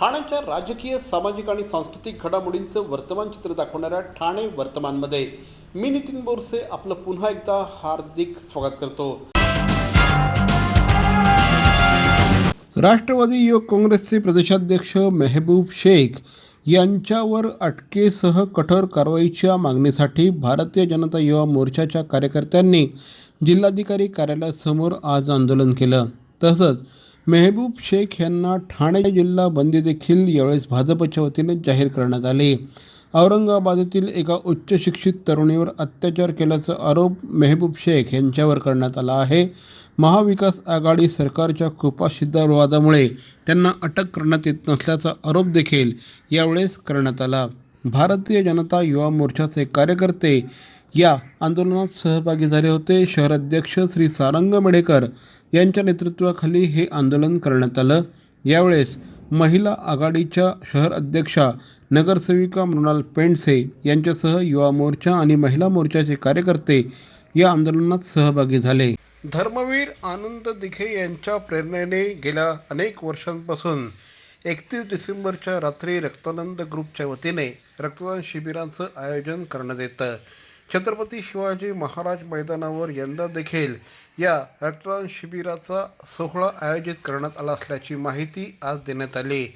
ठाण्याच्या राजकीय सामाजिक आणि सांस्कृतिक घडामोडींचं वर्तमान चित्र दाखवणाऱ्या ठाणे वर्तमानमध्ये मी नितीन बोरसे आपलं पुन्हा एकदा हार्दिक स्वागत करतो. राष्ट्रवादी युवक काँग्रेसचे प्रदेशाध्यक्ष मेहबूब शेख यांच्यावर अटकेसह कठोर कारवाईच्या मागणीसाठी भारतीय जनता युवा मोर्चाच्या कार्यकर्त्यांनी जिल्हाधिकारी कार्यालयासमोर आज आंदोलन केलं. तसंच मेहबूब शेख यांना ठाणे जिल्हा बंदी देखील यावेळेस भाजपच्या वतीने जाहीर करण्यात आले. औरंगाबादेतील एका उच्च शिक्षित तरुणीवर अत्याचार केल्याचा आरोप मेहबूब शेख यांच्यावर करण्यात आला आहे. महाविकास आघाडी सरकारच्या कुपाशिद्धावादामुळे त्यांना अटक करण्यात येत नसल्याचा आरोप देखील यावेळेस करण्यात आला. भारतीय जनता युवा मोर्चाचे कार्यकर्ते या आंदोलनात सहभागी झाले होते. शहराध्यक्ष श्री सारंग मडेकर यांच्या नेतृत्वाखाली हे आंदोलन करण्यात आलं. यावेळेस महिला आघाडीच्या शहर अध्यक्षा नगरसेविका मृणाल पेंडसे यांच्यासह युवा मोर्चा आणि महिला मोर्चाचे कार्यकर्ते या आंदोलनात सहभागी झाले. धर्मवीर आनंद दिघे यांच्या प्रेरणेने गेल्या अनेक वर्षांपासून एकतीस डिसेंबरच्या रात्री रक्तानंद ग्रुपच्या वतीने रक्तदान शिबिरांचं आयोजन करण्यात येतं. छत्रपती शिवाजी महाराज मैदानावर यंदा देखील या रक्तदान शिबिराचा सोहळा आयोजित करण्यात आला असल्याची माहिती आज देण्यात आली.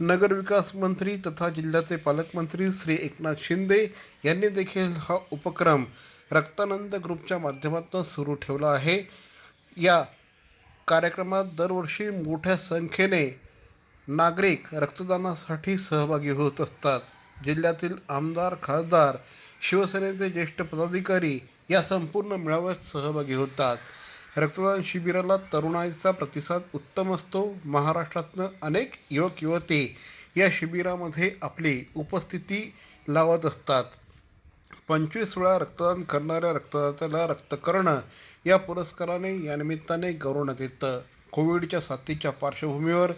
नगरविकास मंत्री तथा जिल्ह्याचे पालकमंत्री श्री एकनाथ शिंदे यांनी देखील हा उपक्रम रक्तानंद ग्रुपच्या माध्यमातून सुरू ठेवला आहे. या कार्यक्रमात दरवर्षी मोठ्या संख्येने नागरिक रक्तदानासाठी सहभागी होत असतात. जिल्ह्यातील आमदार खासदार शिवसेनेचे ज्येष्ठ पदाधिकारी या संपूर्ण मेळाव्यात सहभागी होतात. रक्तदान शिबिराला तरुणाईचा प्रतिसाद उत्तम असतो. महाराष्ट्रातनं अनेक युवक युवती या शिबिरामध्ये आपली उपस्थिती लावत असतात. पंचवीस वेळा रक्तदान करणाऱ्या रक्तदात्याला रक्तकर्ण या पुरस्काराने या निमित्ताने गौरवण्यात येतं. कोविडच्या साथीच्या पार्श्वभूमीवर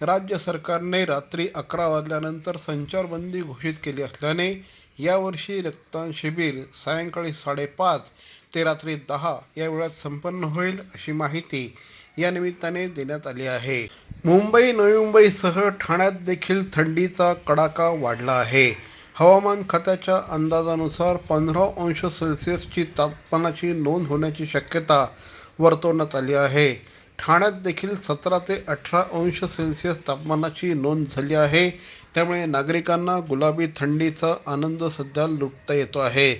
राज्य सरकारने रात्री अकरा वाजल्यानंतर संचारबंदी घोषित केली असल्याने यावर्षी रक्तदान शिबिर सायंकाळी साडेपाच ते रात्री दहा या वेळात संपन्न होईल अशी माहिती या निमित्ताने देण्यात आली आहे. मुंबई नवी मुंबईसह ठाण्यात देखील थंडीचा कडाका वाढला आहे. हवामान खात्याच्या अंदाजानुसार पंधरा अंश सेल्सिअसची तापमानाची नोंद होण्याची शक्यता वर्तवण्यात आली आहे. ठाण्यात देखील सतरा ते अठरा अंश सेल्सिअस तापमानाची नोंद झाली आहे. त्यामुळे नागरिकांना गुलाबी थंडीचा आनंद सध्या लुटता येतो आहे.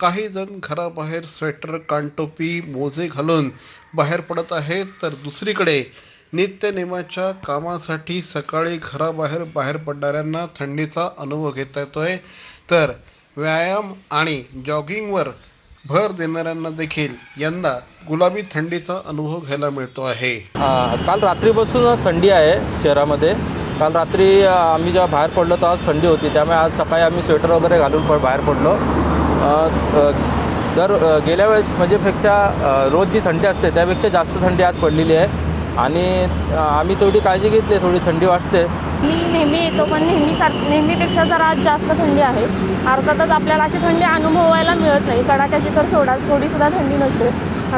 काही जण घराबाहेर स्वेटर कानटोपी मोजे घालून बाहेर पडत आहेत. तर दुसरीकडे नित्यनेमाच्या कामासाठी सकाळी घराबाहेर बाहेर पडणाऱ्यांना थंडीचा अनुभव घेता येतो आहे तर व्यायाम आणि जॉगिंगवर भर देणाऱ्यांना देखील यंदा गुलाबी थंडीचा अनुभव घ्यायला मिळतो आहे. काल रात्रीपासून थंडी आहे शहरामध्ये. काल रात्री आम्ही जेव्हा बाहेर पडलो तर आज थंडी होती. त्यामुळे आज सकाळी आम्ही स्वेटर वगैरे घालून पण बाहेर पडलो. दर गेल्या वेळेस म्हणजे पेक्षा रोज जी थंडी असते त्यापेक्षा जास्त थंडी आज पडलेली आहे. आणि आम्ही थोडी काळजी घेतली थोडी थंडी वाजते. मी नेहमी येतो पण नेहमीसार नेहमीपेक्षा जरा आज जास्त थंडी आहे. अर्थातच आपल्याला अशी थंडी अनुभवायला मिळत नाही. कडाक्याची तर सोडाच थोडीसुद्धा थंडी नसते.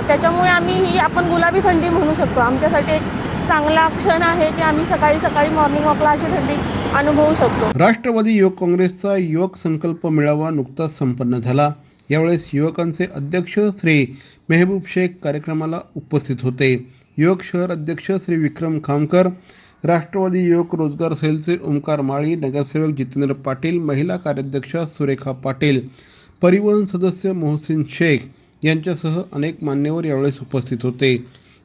त्याच्यामुळे आम्ही ही आपण गुलाबी थंडी म्हणू शकतो. आमच्यासाठी एक चांगला क्षण आहे की आम्ही सकाळी सकाळी मॉर्निंग वॉकला अशी थंडी अनुभवू शकतो. राष्ट्रवादी युवक काँग्रेसचा युवक संकल्प मेळावा नुकताच संपन्न झाला. यावेळेस युवकांचे अध्यक्ष श्री मेहबूब शेख कार्यक्रमाला उपस्थित होते. युवक शहर अध्यक्ष श्री विक्रम खामकर राष्ट्रवादी युवक रोजगार सेलचे ओंकार माळी नगरसेवक जितेंद्र पाटील महिला कार्याध्यक्षा सुरेखा पाटील परिवहन सदस्य मोहसिन शेख यांच्यासह अनेक मान्यवर यावेळेस उपस्थित होते.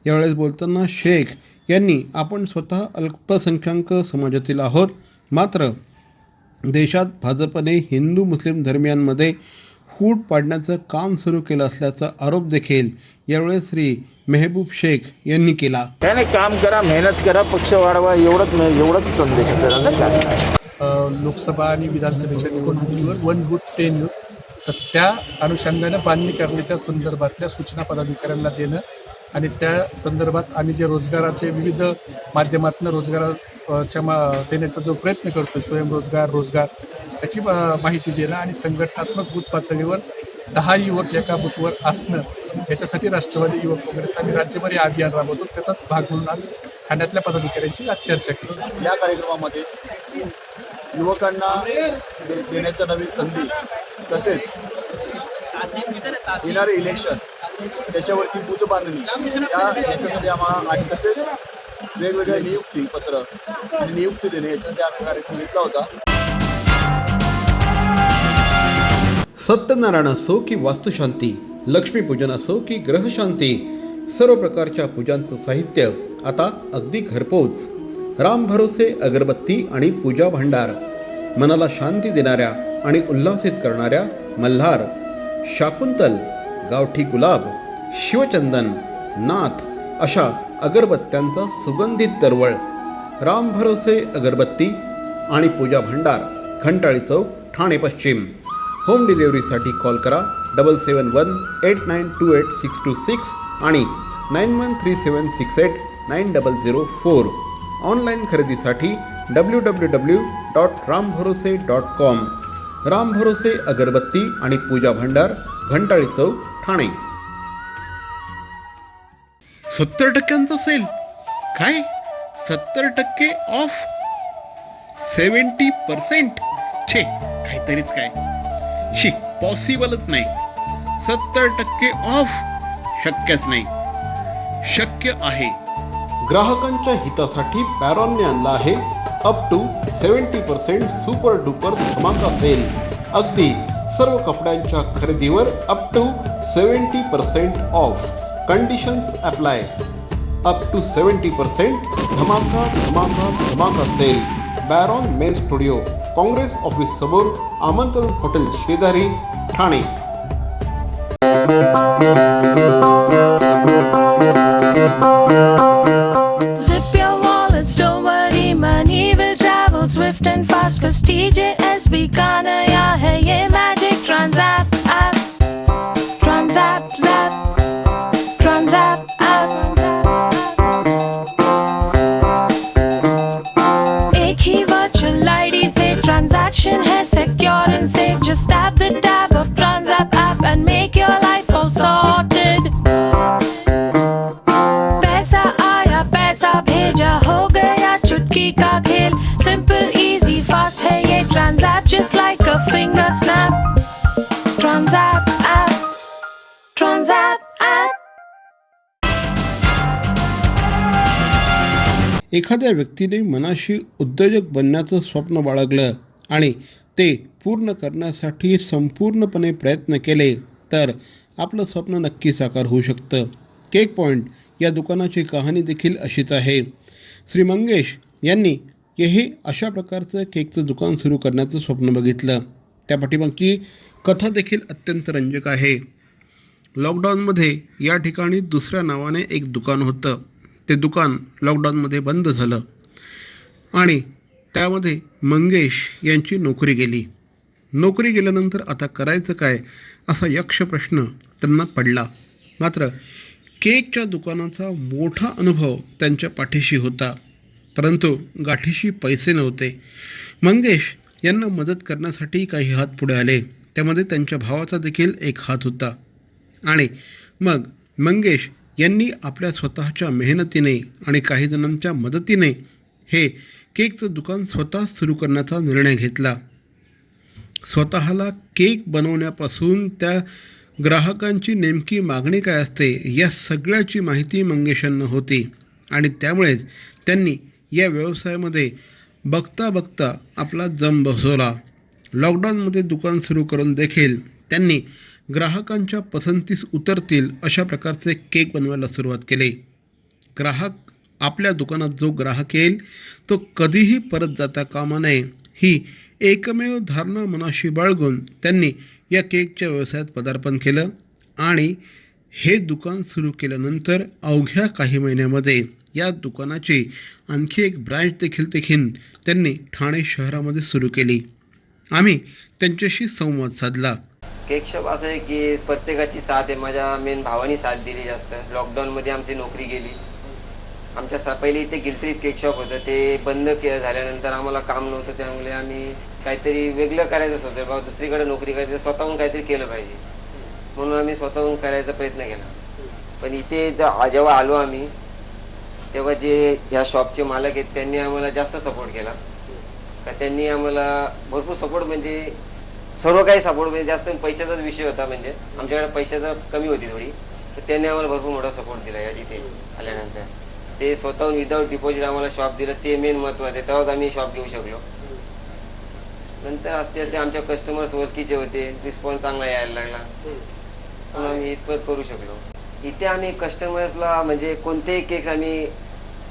यावेळेस बोलताना शेख यांनी आपण स्वतः अल्पसंख्याक समाजातील आहोत. मात्र देशात भाजपने हिंदू मुस्लिम धर्मियांमध्ये फूट पाडण्याचं काम सुरू केलं असल्याचा आरोप देखील. यावेळेस श्री मेहबूब शेख यांनी केला. काय नाही काम करा मेहनत करा पक्ष वाढवा एवढंच नाही एवढंच संदेश लोकसभा आणि विधानसभेच्या निवडणुकीवर वन बुथ टेन युथ तर त्या अनुषंगानं बांधणी करण्याच्या संदर्भातल्या सूचना पदाधिकाऱ्यांना देणं आणि त्या संदर्भात आम्ही जे रोजगाराचे विविध माध्यमातून रोजगाराच्या मा देण्याचा जो प्रयत्न करतो स्वयंरोजगार रोजगार त्याची माहिती देणं आणि संघटनात्मक बूथ पातळीवर दहा युवक एका बूथवर असणं याच्यासाठी राष्ट्रवादी युवक काँग्रेसचा आम्ही राज्यभर हे अभियान राबवतो त्याचाच भाग म्हणून आज ठाण्यातल्या पदाधिकाऱ्यांशी आज चर्चा केली. या कार्यक्रमामध्ये युवकांना दे- देण्याच्या नवीन संधी तसेच येणारे इलेक्शन त्याच्यावरती बूथ बांधणी या याच्यासाठी आम्हाला आणि तसेच वेगवेगळ्या नियुक्ती पत्र आणि नियुक्ती देणे याच्यासाठी आम्ही कार्यक्रम घेतला होता. सत्यनारायण असो की वास्तुशांती लक्ष्मीपूजन असो की ग्रहशांती सर्व प्रकारच्या पूजांचं साहित्य आता अगदी घरपोच. राम भरोसे अगरबत्ती आणि पूजा भांडार मनाला शांती देणाऱ्या आणि उल्हासित करणाऱ्या मल्हार शाकुंतल गावठी गुलाब शिवचंदन नाथ अशा अगरबत्त्यांचा सुगंधित दरवळ राम भरोसे अगरबत्ती आणि पूजा भांडार खंटाळी चौक ठाणे पश्चिम. होम डिलिव्हरीसाठी कॉल करा double seven one eight nine two eight six two six आणि nine one three seven six eight nine double zero four. Online खरेदीसाठी W W W dot Ram Bharose dot com. Ram भरोसे अगरबत्ती आणि पूजा भंडार घंटाळी चौक ठाणे. सत्तर टक्क्यांचा सेल काय? सत्तर टक्के ऑफ सेवन्टी पर्सेंट छे काहीतरीच काय? शी पॉसिबलच नाही. सत्तर टक्के ऑफ शक्यच नाही. शक्य आहे. ग्राहकांच्या हितासाठी पॅरॉनने आणला आहे up to seventy percent super duper धमाका सेल अगदी सर्व कपड्यांच्या खरेदीवर up to seventy percent off conditions apply up to seventy percent धमाका धमाका धमाका sale Baron men studio Congress office समोर आमंत्रण हॉटेल शेजारी ठाणे. एखाद्या व्यक्तीने मनाशी उद्योजक बनण्याचं स्वप्न बाळगलं आणि ते पूर्ण करण्यासाठी संपूर्णपणे प्रयत्न केले तर आपलं स्वप्न नक्की साकार होऊ शकतं. केक पॉईंट या दुकानाची कहाणी देखील अशीच आहे. श्री मंगेश यांनी हेही अशा प्रकारचं केकचं दुकान सुरू करण्याचं स्वप्न बघितलं. त्या पाठीमागची कथा देखील अत्यंत रंजक आहे. लॉकडाऊनमध्ये या ठिकाणी दुसऱ्या नावाने एक दुकान होतं. ते दुकान लॉकडाऊनमध्ये बंद झालं. आणि त्यामध्ये मंगेश यांची नोकरी गेली. नोकरी गेल्यानंतर आता करायचं काय असा यक्ष प्रश्न त्यांना पडला. मात्र केकच्या दुकानाचा मोठा अनुभव त्यांच्या पाठीशी होता. परंतु गाठीशी पैसे नव्हते. मंगेश यांना मदत करण्यासाठी काही हात पुढे आले. त्यामध्ये त्यांच्या भावाचा देखील एक हात होता. आणि मग मंगेश यांनी आपल्या स्वतःच्या मेहनतीने आणि काही जणांच्या मदतीने हे केकचं दुकान स्वतः सुरू करण्याचा निर्णय घेतला. स्वतःला केक बनवण्यापासून त्या ग्राहकांची नेमकी मागणी काय असते या सगळ्याची माहिती मंगेशांना होती आणि त्यामुळेच त्यांनी या व्यवसायामध्ये बघता बघता आपला जम बसवला. लॉकडाऊनमध्ये दुकान सुरू करून देखील त्यांनी ग्राहकांच्या पसंतीस उतरतील अशा प्रकारचे केक बनवायला सुरुवात केली. ग्राहक आपल्या दुकानात जो ग्राहक येईल तो कधीही परत जाता कामा नये. ही एकमेव धारणा मनाशी बाळगून त्यांनी या केकच्या व्यवसायात पदार्पण केलं आणि हे दुकान सुरू केल्यानंतर अवघ्या काही महिन्यामध्ये या दुकानाची आणखी एक ब्रँच देखील देखील त्यांनी ठाणे शहरामध्ये सुरू केली. आम्ही त्यांच्याशी संवाद साधला. केक शॉप असं आहे की प्रत्येकाची साथ आहे. माझ्या मेन भावानी साथ दिली जास्त. लॉकडाऊनमध्ये आमची नोकरी गेली. आमच्या सा पहिले इथे गिलट्रीप केक शॉप होतं. ते बंद के झाल्यानंतर आम्हाला काम नव्हतं. त्यामुळे आम्ही काहीतरी वेगळं करायचं होतं. बाबा दुसरीकडे नोकरी करायचं स्वतःहून काहीतरी केलं पाहिजे. म्हणून आम्ही स्वतःहून करायचा प्रयत्न केला. पण इथे जेव्हा आलो आम्ही तेव्हा जे ह्या शॉपचे मालक आहेत त्यांनी आम्हाला जास्त सपोर्ट केला. का त्यांनी आम्हाला भरपूर सपोर्ट म्हणजे सर्व काही सपोर्ट म्हणजे जास्त पैशाचाच विषय होता म्हणजे. आमच्याकडे पैशाचा कमी होती थोडी तर त्यांनी आम्हाला भरपूर मोठा सपोर्ट दिला या इथे आल्यानंतर. ते स्वतःहून विदाऊट डिपॉझिट आम्हाला शॉप दिलं ते मेन महत्त्वाचं आहे. तेव्हाच आम्ही शॉप घेऊ शकलो. नंतर असते असते आमच्या कस्टमर्स ओळखीचे होते रिस्पॉन्स चांगला यायला लागला. म्हणून आम्ही इतपत करू शकलो. इथे आम्ही कस्टमर्सला म्हणजे कोणतेही केक्स आम्ही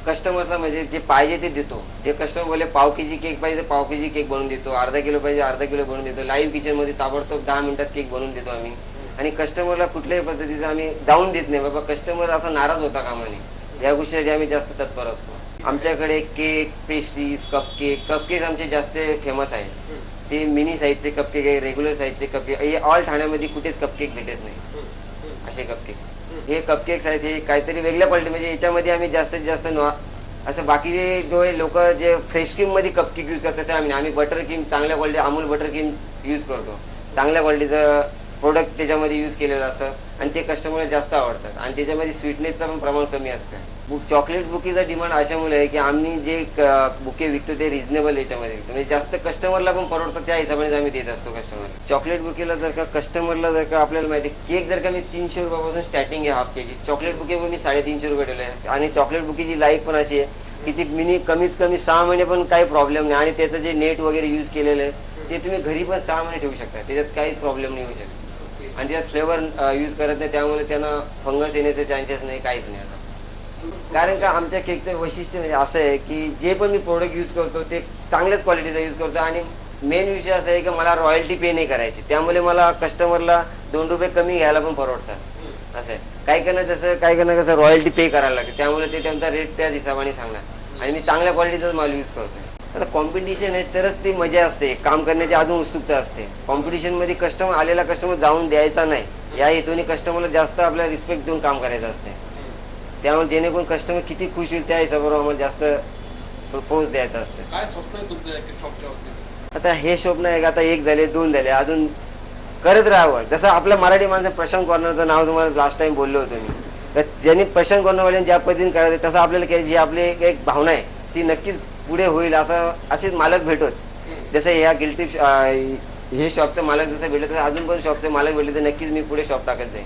कस्टमर्सला म्हणजे जे पाहिजे ते देतो. जे कस्टमर बोले पाव के जी केक पाहिजे तर पाव के जी केक बनवून देतो. अर्धा किलो पाहिजे अर्धा किलो बनवून देतो. लाईव्ह किचनमध्ये ताबडतोब दहा मिनिटात केक बनवून देतो आम्ही. आणि कस्टमरला कुठल्याही पद्धतीचं आम्ही जाऊन देत नाही. बाबा कस्टमर असा नाराज होता कामाने. या गोष्टीसाठी आम्ही जास्त तत्पर असतो. आमच्याकडे केक पेस्ट्रीज कपकेक कपकेक आमचे जास्त फेमस आहेत. ते मिनी साईजचे कपकेक आहे रेग्युलर साईजचे कपकेक हे ऑल ठाण्यामध्ये कुठेच कपकेक भेटत नाही. असे कपकेक्स हे कपकेक्स आहेत हे काहीतरी वेगळ्या क्वालिटी म्हणजे याच्यामध्ये आम्ही जास्तीत जास्त नॉ असं बाकीचे जो लोक जे फ्रेश क्रीममध्ये कपकेक यूज करतात आम्ही आम्ही बटर क्रीम चांगल्या quality Amul butter cream use करतो. चांगल्या क्वालिटीचं प्रोडक्ट त्याच्यामध्ये यूज केलेलं असतं. आणि ते कस्टमरला जास्त आवडतात. आणि त्याच्यामध्ये स्वीटनेसचं पण प्रमाण कमी असतं. बुक चॉकलेट बुकेचा डिमांड अशामुळे आहे की आम्ही जे बुके विकतो ते रिजनेबल याच्यामध्ये विकतो. म्हणजे जास्त कस्टमरला पण परवडतं त्या हिशोबाने आम्ही देत असतो कस्टमर चॉकलेट बुकेला जर का कस्टमरला जर का आपल्याला माहिती केक जर का मी तीनशे रुपयापासून स्टार्टिंग आहे हाफ के जी चॉकलेट पण मी साडेतीनशे रुपये ठेवले आहे. आणि चॉकलेट बुकेची लाईफ पण अशी आहे की ती मिनी कमीत कमी सहा महिने पण काही प्रॉब्लेम नाही. आणि त्याचं जे नेट वगैरे यूज केलेलं आहे ते तुम्ही घरी पण सहा महिने ठेवू शकता. त्याच्यात काही प्रॉब्लेम नाही होऊ शकत. आणि त्यात फ्लेवर यूज करत नाही. त्यामुळे त्यांना फंगस येण्याचे चान्सेस नाही काहीच नाही असं. कारण का आमच्या केकचं वैशिष्ट्य म्हणजे असं आहे की जे पण मी प्रोडक्ट यूज करतो ते चांगल्याच क्वालिटीचा यूज करतो आणि मेन विषय असा आहे की मला रॉयल्टी पे नाही करायची. त्यामुळे मला कस्टमरला दोन रुपये कमी घ्यायला पण परवडतात असं आहे. काही करणं जसं काही करणं कसं रॉयल्टी पे करायला लागते त्यामुळे ते त्यांचा रेट त्याच हिशोबाने सांगणार आणि मी चांगल्या क्वालिटीचाच माल यूज करतो आता कॉम्पिटिशन आहे तरच ती मजा असते. काम करण्याची अजून उत्सुकता असते. कॉम्पिटिशनमध्ये कस्टमर आलेला कस्टमर जाऊन द्यायचा नाही. या हेतूने कस्टमरला जास्त आपल्याला रिस्पेक्ट देऊन काम करायचं असते. त्यामुळे जेणेकरून कस्टमर किती खुश होईल त्या हिशोबावर आम्हाला जास्त पोच द्यायचं असतं. काय स्वप्न आहे तुमचं शॉपच्या बाबतीत आता हे शोप नाही का? आता एक झाले दोन झाले अजून करत राहावं. जसं आपलं मराठी माणसं प्रशांत कॉर्नरचं नाव तुम्हाला लास्ट टाइम बोललो होतो मी. तर ज्यांनी प्रशांत कॉर्नरवाल्यांनी ज्या पद्धतीने करायचं तसं आपल्याला काही जी आपली एक- एक भावना आहे ती नक्कीच पुढे होईल असं असेच मालक भेटत. जसं या गिल्टी हे शॉपचं मालक जसं भेटलं तसं अजून पण शॉपचे मालक भेटले तर नक्कीच मी पुढे शॉप टाकत जाईल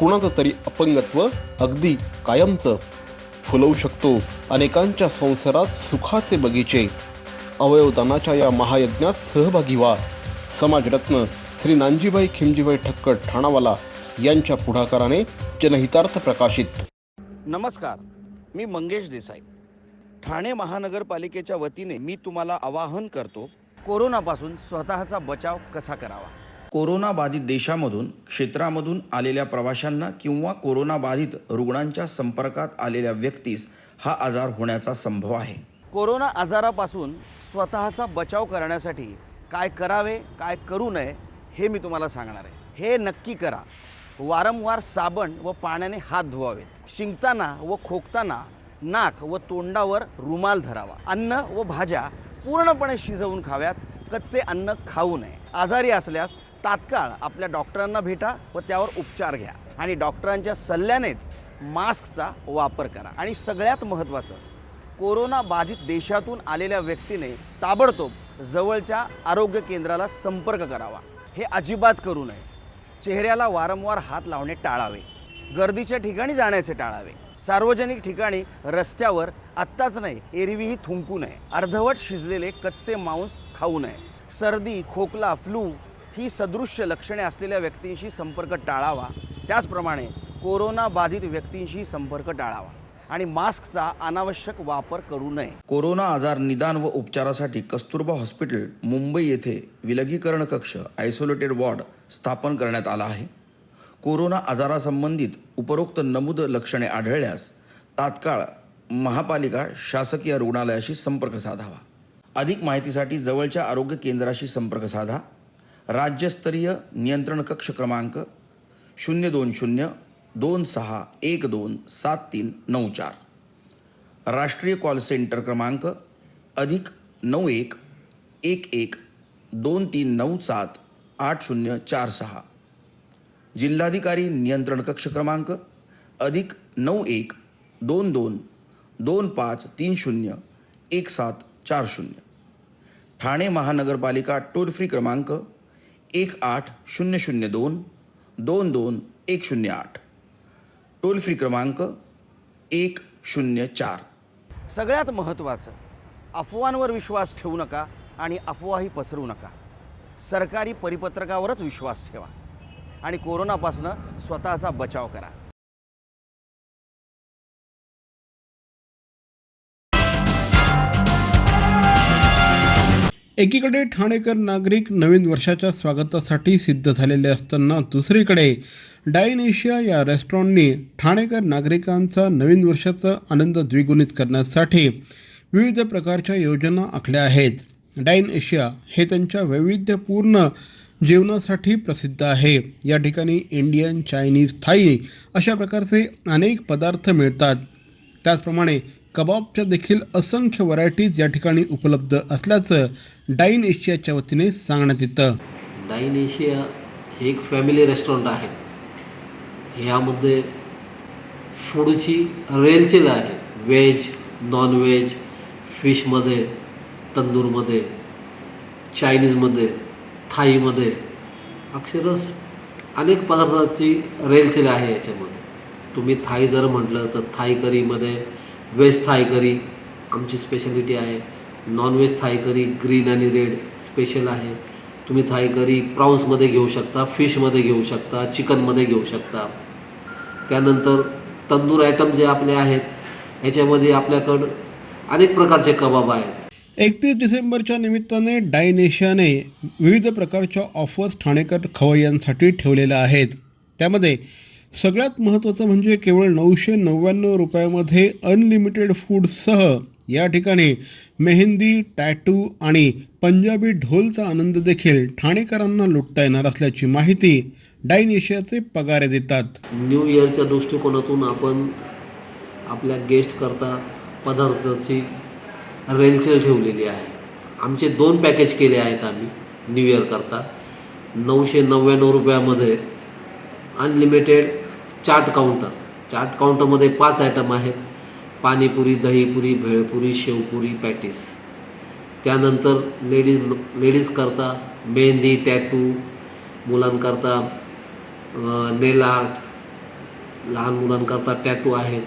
कुणाचं तरी अपंगत्व अगदी कायमचं फुलवू शकतो. अनेकांच्या संसारात सुखाचे बगीचे. अवयवदानाच्या या महायज्ञात सहभागी व्हा. समाजरत्न श्री नानजीबाई खिमजीबाई ठक्कर ठाणावाला यांच्या पुढाकाराने जनहितार्थ प्रकाशित. नमस्कार मी मंगेश देसाई. ठाणे महानगरपालिकेच्या वतीने मी तुम्हाला आवाहन करतो कोरोनापासून स्वतःचा बचाव कसा करावा? कोरोनाबाधित देशामधून क्षेत्रामधून आलेल्या प्रवाशांना किंवा कोरोनाबाधित रुग्णांच्या संपर्कात आलेल्या व्यक्तीस हा आजार होण्याचा संभव आहे. कोरोना आजारापासून स्वतःचा बचाव करण्यासाठी काय करावे काय करू नये हे मी तुम्हाला सांगणार आहे. हे नक्की करा. वारंवार साबण व पाण्याने हात धुवावेत. शिंकताना व खोकताना नाक व तोंडावर रुमाल धरावा. अन्न व भाज्या पूर्णपणे शिजवून खाव्यात. कच्चे अन्न खाऊ नये. आजारी असल्यास तात्काळ आपल्या डॉक्टरांना भेटा व त्यावर उपचार घ्या. आणि डॉक्टरांच्या सल्ल्यानेच मास्कचा वापर करा. आणि सगळ्यात महत्त्वाचं कोरोना बाधित देशातून आलेल्या व्यक्तीने ताबडतोब जवळच्या आरोग्य केंद्राला संपर्क करावा. हे अजिबात करू नये. चेहऱ्याला वारंवार हात लावणे टाळावे. गर्दीच्या ठिकाणी जाण्याचे टाळावे. सार्वजनिक ठिकाणी रस्त्यावर आत्ताच नाही एरवीही थुंकू नये. अर्धवट शिजलेले कच्चे मांस खाऊ नये. सर्दी खोकला फ्लू ही सदृश्य लक्षणे असलेल्या व्यक्तींशी संपर्क टाळावा. त्याचप्रमाणे कोरोना बाधित व्यक्तींशी संपर्क टाळावा. आणि मास्कचा अनावश्यक वापर करू नये. कोरोना आजार निदान व उपचारासाठी कस्तुरबा हॉस्पिटल मुंबई येथे विलगीकरण कक्ष आयसोलेटेड वॉर्ड स्थापन करण्यात आला आहे. कोरोना आजारासंबंधित उपरोक्त नमूद लक्षणे आढळल्यास तात्काळ महापालिका शासकीय रुग्णालयाशी संपर्क साधावा. अधिक माहितीसाठी जवळच्या आरोग्य केंद्राशी संपर्क साधा. राज्यस्तरीय नियंत्रण कक्ष क्रमांक शून्य दोन शून्य दोन सहा एक दोन सात तीन नऊ चार. राष्ट्रीय कॉल सेंटर क्रमांक अधिक नऊ एक एक एक दोन तीन नऊ सात आठ शून्य चार सहा. जिल्हाधिकारी नियंत्रण कक्ष क्रमांक अधिक नऊ एक दोन दोन दोन पाच तीन शून्य एक सात चार शून्य. ठाणे महानगरपालिका टोल फ्री क्रमांक एक आठ शून्य शून्य दोन दोन दोन एक शून्य आठ. टोल फ्री क्रमांक एक शून्य चार. सगळ्यात महत्त्वाचं अफवांवर विश्वास ठेवू नका आणि अफवाही पसरवू नका. सरकारी परिपत्रकावरच विश्वास ठेवा. आणि कोरोनापासनं स्वतःचा बचाव करा. एकीकडे ठाणेकर नागरिक नवीन वर्षाच्या स्वागतासाठी सिद्ध झालेले असताना दुसरीकडे डाईन एशिया या रेस्टॉरंटनी ठाणेकर नागरिकांचा नवीन वर्षाचा आनंद द्विगुणित करण्यासाठी विविध प्रकारच्या योजना आखल्या आहेत. डाईन एशिया हे त्यांच्या वैविध्यपूर्ण जेवणासाठी प्रसिद्ध आहे. या ठिकाणी इंडियन चायनीज थाई अशा प्रकारचे अनेक पदार्थ मिळतात. त्याचप्रमाणे कबाबच्या देखील असंख्य व्हरायटीज या ठिकाणी उपलब्ध असल्याचं डाईन एशियाच्या वतीने सांगण्यात येतं. डाईन एशिया हे एक फॅमिली रेस्टॉरंट आहे. ह्यामध्ये फूडची रेलचेल आहे. व्हेज नॉनव्हेज फिशमध्ये तंदूरमध्ये चायनीजमध्ये थाईमध्ये अक्षरस अनेक पदार्थाची रेलचेल आहे याच्यामध्ये. तुम्ही थाई जर म्हटलं तर थाई करीमध्ये व्हेज थाय करी आमची स्पेशालिटी आहे. Non veg Thai curry green आणि रेड स्पेशल आहे. तुम्ही थाय करी प्राऊन्समध्ये घेऊ शकता फिशमध्ये घेऊ शकता चिकनमध्ये घेऊ शकता. त्यानंतर तंदूर आयटम जे आपले आहेत याच्यामध्ये आपल्याकडं अनेक प्रकारचे कबाब आहेत. एकतीस डिसेंबरच्या निमित्ताने डायनेशियाने विविध प्रकारच्या ऑफर्स ठाणेकर खवय्यांसाठी ठेवलेल्या आहेत. त्यामध्ये सगळ्यात महत्त्वाचं म्हणजे केवळ नऊशे नव्याण्णव रुपयामध्ये अनलिमिटेड फूडसह या ठिकाणी मेहंदी टॅटू आणि पंजाबी ढोलचा आनंद देखील ठाणेकरांना लुटता येणार असल्याची माहिती डाईन एशियाचे पगारे देतात. न्यू इयरच्या दृष्टिकोनातून आपण आपल्या गेस्ट करता पदार्थाची रेलचेल ठेवलेली आहे. आमचे दोन पॅकेज केले आहेत आम्ही न्यू इयर करता. नऊशे नव्याण्णव रुपयामध्ये अनलिमिटेड चाट काउंटर चाट काउंटरमध्ये पाच आयटम आहेत. पाणीपुरी दहीपुरी भेळपुरी शेवपुरी पॅटीस. त्यानंतर लेडीज लेडीज करता मेहंदी टॅटू मुलांकरता नेल आर्ट लहान मुलांकरता टॅटू आहेत.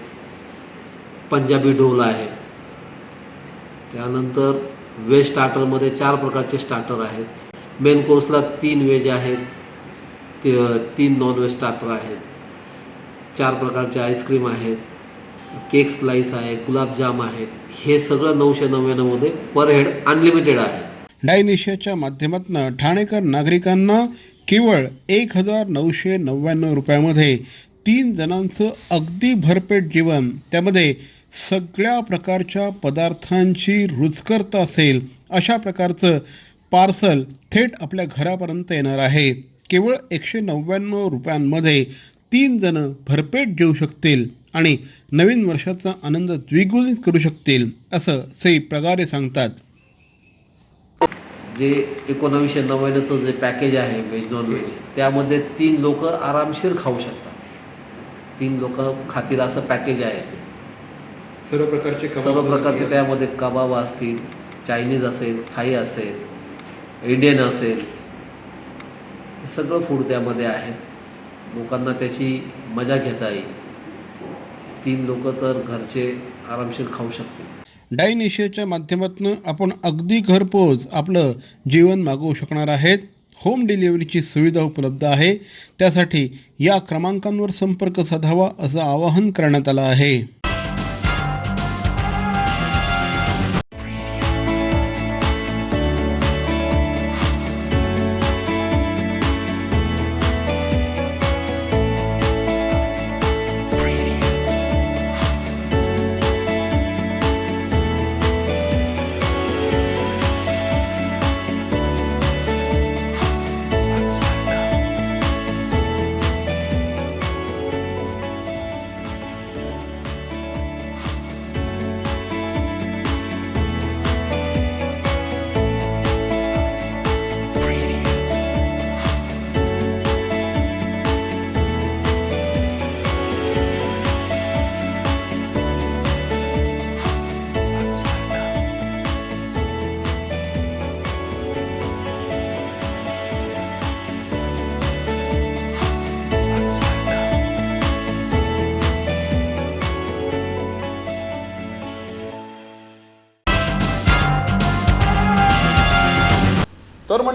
पंजाबी ढोल आहे त्यानंतर व्हेज स्टार्टरमध्ये चार प्रकारचे स्टार्टर आहेत. मेन कोर्सला तीन व्हेज आहेत. ते तीन नॉन व्हेज स्टार्टर आहेत. चार प्रकारचे आईस्क्रीम आहेत केक स्लाईस आहे गुलाबजाम आहेत हे सगळं नऊशे नव्याण्णवमध्ये पर हेड अनलिमिटेड आहे. डाईन एशियाच्या माध्यमातून ठाणेकर नागरिकांना केवळ एक हजार नऊशे नव्याण्णव रुपयामध्ये तीन जणांचं अगदी भरपेट जीवन त्यामध्ये सगळ्या प्रकारच्या पदार्थांची रुचकरता असेल अशा प्रकारचं पार्सल थेट आपल्या घरापर्यंत येणार आहे. केवळ एकशे नव्याण्णव रुपयांमध्ये तीन जणं भरपेट जेवू शकतील आणि नवीन वर्षाचा आनंद द्विगुणित करू शकतील असं सई प्रगारे सांगतात. जे एकोणावीसशे नव्याण्णवचं जे पॅकेज आहे व्हेज नॉन व्हेज त्यामध्ये तीन लोक आरामशीर खाऊ शकतात. तीन लोक खातील असं पॅकेज आहे ते. सर्व प्रकारचे सर्व प्रकारचे त्यामध्ये कबाब असतील चायनीज असेल थाई असेल इंडियन असेल सगळं फूड त्यामध्ये आहे. लोकांना त्याची मजा घेता येईल. तीन लोक तर घरचे आरामशीर खाऊ शकतील. डाईन एशियाच्या माध्यमातून आपण अगदी घरपोच आपलं जेवण मागवू शकणार आहेत. होम डिलिव्हरीची सुविधा उपलब्ध आहे. त्यासाठी या क्रमांकांवर संपर्क साधावा असं आवाहन करण्यात आलं आहे.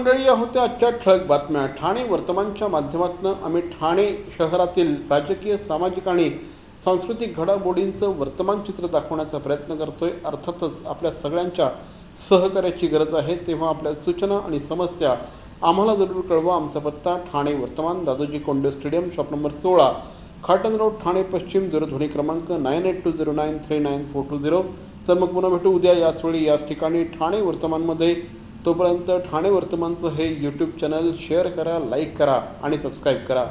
मंडळी या होत्या आजच्या ठळक बातम्या. ठाणे वर्तमानच्या माध्यमातून आम्ही ठाणे शहरातील राजकीय सामाजिक आणि सांस्कृतिक घडामोडींचं वर्तमान चित्र दाखवण्याचा प्रयत्न करतोय. अर्थातच आपल्या सगळ्यांच्या सहकार्याची गरज आहे. तेव्हा आपल्या सूचना आणि समस्या आम्हाला जरूर कळवा. आमचा पत्ता ठाणे वर्तमान Dadoji Konde stadium shop number सोळा खाटन रोड ठाणे पश्चिम दूरध्वनी क्रमांक nine eight two zero nine three nine four two zero. तर मग पुन्हा भेटू. उद्या याच वेळी याच ठिकाणी ठाणे वर्तमानमध्ये तोपर्यंत ठाणे वर्तमानचं हे यूट्यूब चॅनल शेअर करा लाईक करा आणि सबस्क्राईब करा.